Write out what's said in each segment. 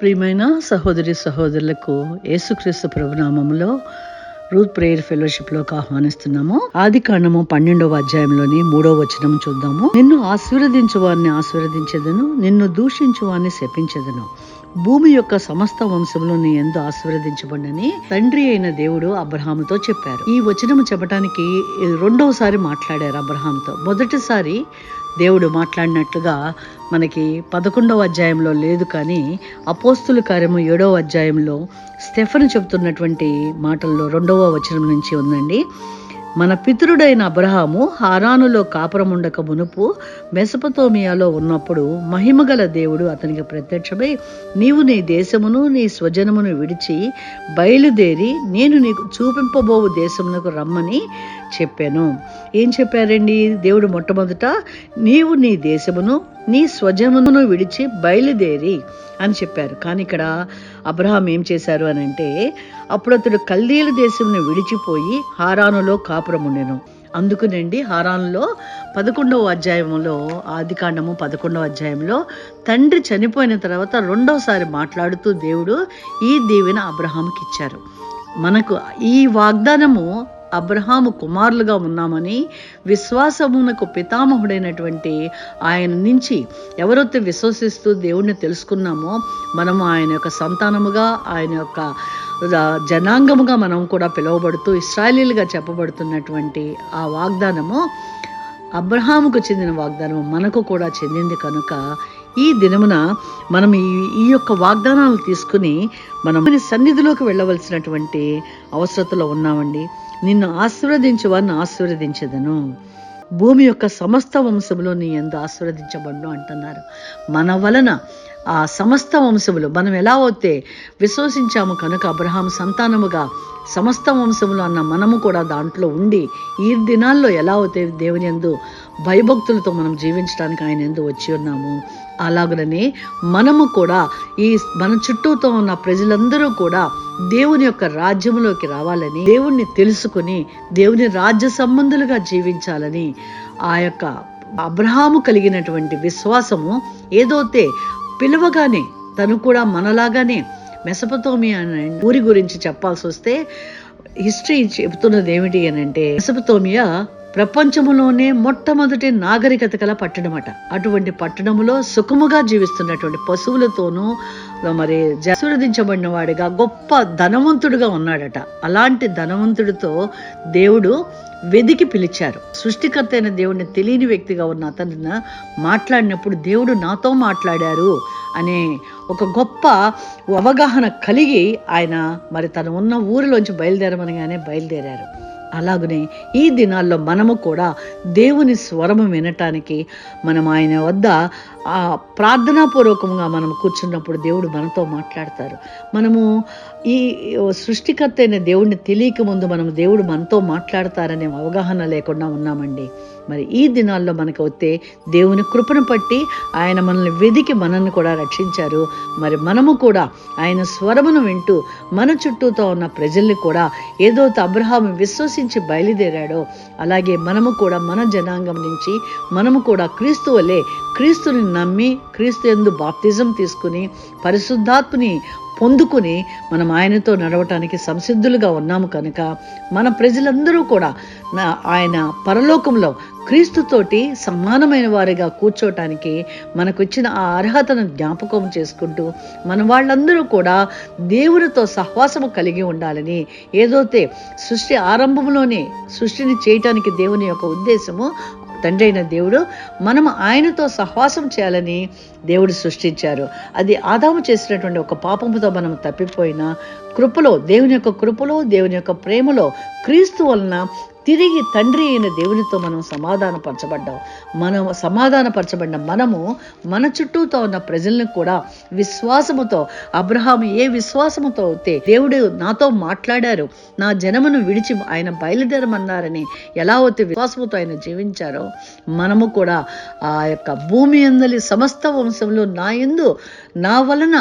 ప్రియమైన సహోదరి సహోదరులకు యేసుక్రీస్తు ప్రభునామములో రూత్ ప్రేయర్ ఫెలోషిప్లోకి ఆహ్వానిస్తున్నాము. ఆది కాండము పన్నెండవ అధ్యాయంలోని మూడవ వచనం చూద్దాము. నిన్ను ఆశీర్వదించు వారిని ఆశీర్వదించదను నిన్ను దూషించు వారిని శపించదను. భూమి యొక్క సమస్త వంశంలో నీ ఎందు ఆశీర్వదించబడని తండ్రి అయిన దేవుడు అబ్రహాముతో చెప్పారు. ఈ వచనము చెప్పడానికి రెండవసారి మాట్లాడారు అబ్రహాంతో మొదటిసారి దేవుడు మాట్లాడినట్లుగా మనకి పదకొండవ అధ్యాయంలో లేదు కానీ అపోస్తుల కార్యము ఏడవ అధ్యాయంలో స్టెఫన్ చెబుతున్నటువంటి మాటల్లో రెండవ వచనం నుంచి ఉందండి. మన పితరుడైన అబ్రహాము హారానులో కాపురముండక మునుపు మెసపతోమియాలో ఉన్నప్పుడు మహిమగల దేవుడు అతనికి ప్రత్యక్షమై నీవు నీ దేశమును నీ స్వజనమును విడిచి బయలుదేరి నేను నీకు చూపింపబోవు దేశమునకు రమ్మని చెప్పాను. ఏం చెప్పారండి? దేవుడు మొట్టమొదట నీవు నీ దేశమును నీ స్వజమును విడిచి బయలుదేరి అని చెప్పారు. కానీ ఇక్కడ అబ్రహాం ఏం చేశారు అని అంటే అప్పుడు అతడు కల్దీల దేశమును విడిచిపోయి హారానులో కాపురముండెను అందుకునండి హారాన్లో పదకొండవ అధ్యాయంలో ఆదికాండము పదకొండవ అధ్యాయంలో తండ్రి చనిపోయిన తర్వాత రెండవసారి మాట్లాడుతూ దేవుడు ఈ దీవెన అబ్రహాంకి ఇచ్చారు మనకు ఈ వాగ్దానము అబ్రహాము కుమారులుగా ఉన్నామని విశ్వాసమునకు పితామహుడైనటువంటి ఆయన నుంచి ఎవరైతే విశ్వసిస్తూ దేవుణ్ణి తెలుసుకున్నామో మనము ఆయన యొక్క సంతానముగా ఆయన యొక్క జనాంగముగా మనం కూడా పిలువబడుతూ ఇస్రాయలీలుగా చెప్పబడుతున్నటువంటి ఆ వాగ్దానము అబ్రహాముకు చెందిన వాగ్దానము మనకు కూడా చెందింది కనుక ఈ దినమున మనం ఈ ఈ యొక్క వాగ్దానాలు తీసుకుని మనం సన్నిధిలోకి వెళ్ళవలసినటువంటి అవసరతలో ఉన్నామండి. నిన్ను ఆశీర్వదించు ఆశీర్వదించదను. భూమి యొక్క సమస్త వంశములో నీ ఎందు ఆశీర్వదించబడ్ను అంటున్నారు. మన వలన ఆ సమస్త వంశములు మనం ఎలా అవుతే విశ్వసించాము కనుక అబ్రహాం సంతానముగా సమస్త వంశములు అన్న మనము కూడా దాంట్లో ఉండి ఈ దినాల్లో ఎలా అవుతే దేవుని ఎందు భయభక్తులతో మనం జీవించడానికి ఆయన ఎందు వచ్చి ఉన్నాము అలాగనే మనము కూడా ఈ మన చుట్టూతో ఉన్న ప్రజలందరూ కూడా దేవుని యొక్క రాజ్యంలోకి రావాలని దేవుణ్ణి తెలుసుకుని దేవుని రాజ్య సంబంధులుగా జీవించాలని ఆ యొక్క అబ్రహాము కలిగినటువంటి విశ్వాసము ఏదోతే పిలవగానే తను కూడా మనలాగానే మెసపతోమి అనే ఊరి గురించి చెప్పాల్సి వస్తే హిస్టరీ చెబుతున్నది ఏమిటి అని అంటే మెసపతోమియా ప్రపంచంలోనే మొట్టమొదటి నాగరికత గల పట్టణమట. అటువంటి పట్టణములో సుఖముగా జీవిస్తున్నటువంటి పశువులతోనూ మరి జస్వరదించబడిన వాడిగా గొప్ప ధనవంతుడుగా ఉన్నాడట. అలాంటి ధనవంతుడితో దేవుడు వెదికి పిలిచారు. సృష్టికర్త అయిన దేవుడిని తెలియని వ్యక్తిగా ఉన్న అతను మాట్లాడినప్పుడు దేవుడు నాతో మాట్లాడారు అనే ఒక గొప్ప అవగాహన కలిగి ఆయన మరి తను ఉన్న ఊరిలోంచి బయలుదేరమనగానే బయలుదేరారు. అలాగనే ఈ దినాల్లో మనము కూడా దేవుని స్వరము వినటానికి మనం ఆయన వద్ద ప్రార్థనాపూర్వకంగా మనం కూర్చున్నప్పుడు దేవుడు మనతో మాట్లాడతారు. మనము ఈ సృష్టికర్త అయిన దేవుడిని తెలియక ముందు మనం దేవుడు మనతో మాట్లాడతారనే అవగాహన లేకుండా ఉన్నామండి. మరి ఈ దినాల్లో మనకు వస్తే దేవుని కృపను పట్టి ఆయన మనల్ని వెదికి మనల్ని కూడా రక్షించారు. మరి మనము కూడా ఆయన స్వరమును వింటూ మన చుట్టూతో ఉన్న ప్రజల్ని కూడా ఏదో అబ్రహాం విశ్వసించి బయలుదేరాడో అలాగే మనము కూడా మన జనాంగం నుంచి మనము కూడా క్రీస్తు వలె క్రీస్తుని నమ్మి క్రీస్తు ఎందు బాప్తిజం తీసుకుని పరిశుద్ధాత్మని పొందుకుని మనం ఆయనతో నడవటానికి సంసిద్ధులుగా ఉన్నాము కనుక మన ప్రజలందరూ కూడా ఆయన పరలోకంలో క్రీస్తుతోటి సమానమైన వారిగా కూర్చోటానికి మనకు ఇచ్చిన ఆ అర్హతను జ్ఞాపకం చేసుకుంటూ మన వాళ్ళందరూ కూడా దేవునితో సహవాసము కలిగి ఉండాలని ఏదైతే సృష్టి ఆరంభంలోనే సృష్టిని చేయటానికి దేవుని యొక్క ఉద్దేశము తండ్రి అయిన దేవుడు మనం ఆయనతో సహవాసం చేయాలని దేవుడు సృష్టించారు. అది ఆదాము చేసినటువంటి ఒక పాపముతో మనం తప్పిపోయిన కృపలో దేవుని యొక్క కృపలో దేవుని యొక్క ప్రేమలో క్రీస్తు వలన తిరిగి తండ్రి అయిన దేవునితో మనం సమాధానపరచబడ్డాం. మనం సమాధానపరచబడిన మనము మన చుట్టూతో ఉన్న ప్రజలను కూడా విశ్వాసముతో అబ్రహాం ఏ విశ్వాసముతో అయితే దేవుడు నాతో మాట్లాడారు నా జనమును విడిచి ఆయన బయలుదేరమన్నారని ఎలా అయితే విశ్వాసముతో ఆయన జీవించారో మనము కూడా ఆ యొక్క భూమి అందలి సమస్త వంశంలో నా ఎందు నా వలన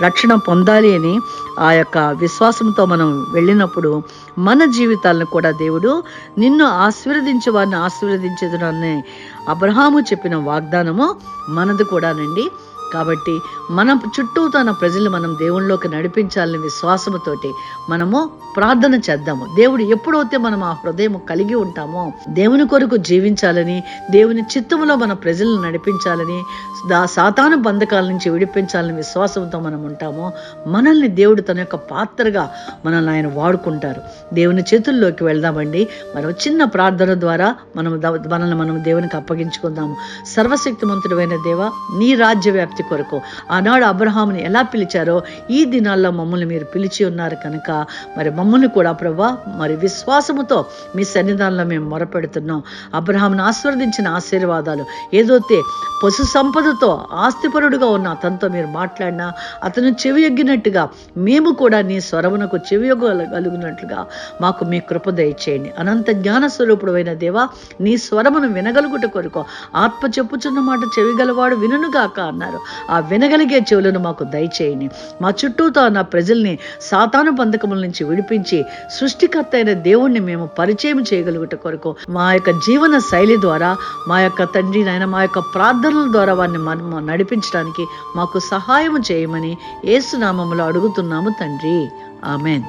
రక్షణ పొందాలి అని ఆ యొక్క విశ్వాసంతో మనం వెళ్ళినప్పుడు మన జీవితాలను కూడా దేవుడు నిన్ను ఆశీర్వదించే వారిని ఆశీర్వదించదునని అబ్రహాము చెప్పిన వాగ్దానము మనది కూడానండి. కాబట్టి మన చుట్టూ తన ప్రజలు మనం దేవుళ్ళలోకి నడిపించాలని విశ్వాసముతోటి మనము ప్రార్థన చేద్దాము. దేవుడు ఎప్పుడైతే మనం ఆ హృదయం కలిగి ఉంటామో దేవుని కొరకు జీవించాలని దేవుని చిత్తములో మన ప్రజలను నడిపించాలని దా సాతాను బంధకాల నుంచి విడిపించాలని విశ్వాసంతో మనం ఉంటామో మనల్ని దేవుడు తన యొక్క పాత్రగా మనల్ని ఆయన వాడుకుంటారు. దేవుని చేతుల్లోకి వెళ్దామండి. మనం చిన్న ప్రార్థన ద్వారా మనం మనల్ని మనం దేవునికి అప్పగించుకుందాము. సర్వశక్తిమంతుడైన దేవ నీ రాజ్య వ్యాప్తి కొరకు ఆనాడు అబ్రహాముని ఎలా పిలిచారో ఈ దినాల్లో మమ్మల్ని మీరు పిలిచి ఉన్నారు కనుక మరి మమ్మల్ని కూడా ప్రభా మరి విశ్వాసముతో మీ సన్నిధానంలో మేము మొరపెడుతున్నాం. అబ్రహామును ఆశీర్వదించిన ఆశీర్వాదాలు ఏదైతే పశు సంపదతో ఆస్తిపరుడుగా ఉన్న అతనితో మీరు మాట్లాడినా అతను చెవి ఎగ్గినట్టుగా మేము కూడా నీ స్వరమునకు చెవి ఎగ్గగలుగునట్లుగా మాకు మీ కృప దయచేయండి. అనంత జ్ఞాన స్వరూపుడు అయిన దేవా నీ స్వరమును వినగలుగుట కొరకు ఆత్మ చెప్పుచున్న మాట చెవిగలవాడు వినుగాక అన్నారు. ఆ వినగలిగే చెవులను మాకు దయచేయని మా చుట్టూతో ఉన్న ప్రజల్ని సాతాను బంధకముల నుంచి విడిపించి సృష్టికర్త అయిన దేవుణ్ణి మేము పరిచయం చేయగలుగుట కొరకు మా యొక్క జీవన శైలి ద్వారా మా యొక్క తండ్రి నాయన మా యొక్క ప్రార్థనల ద్వారా వారిని మనం నడిపించడానికి మాకు సహాయం చేయమని ఏసునామములో అడుగుతున్నాము తండ్రి. ఆమెన్.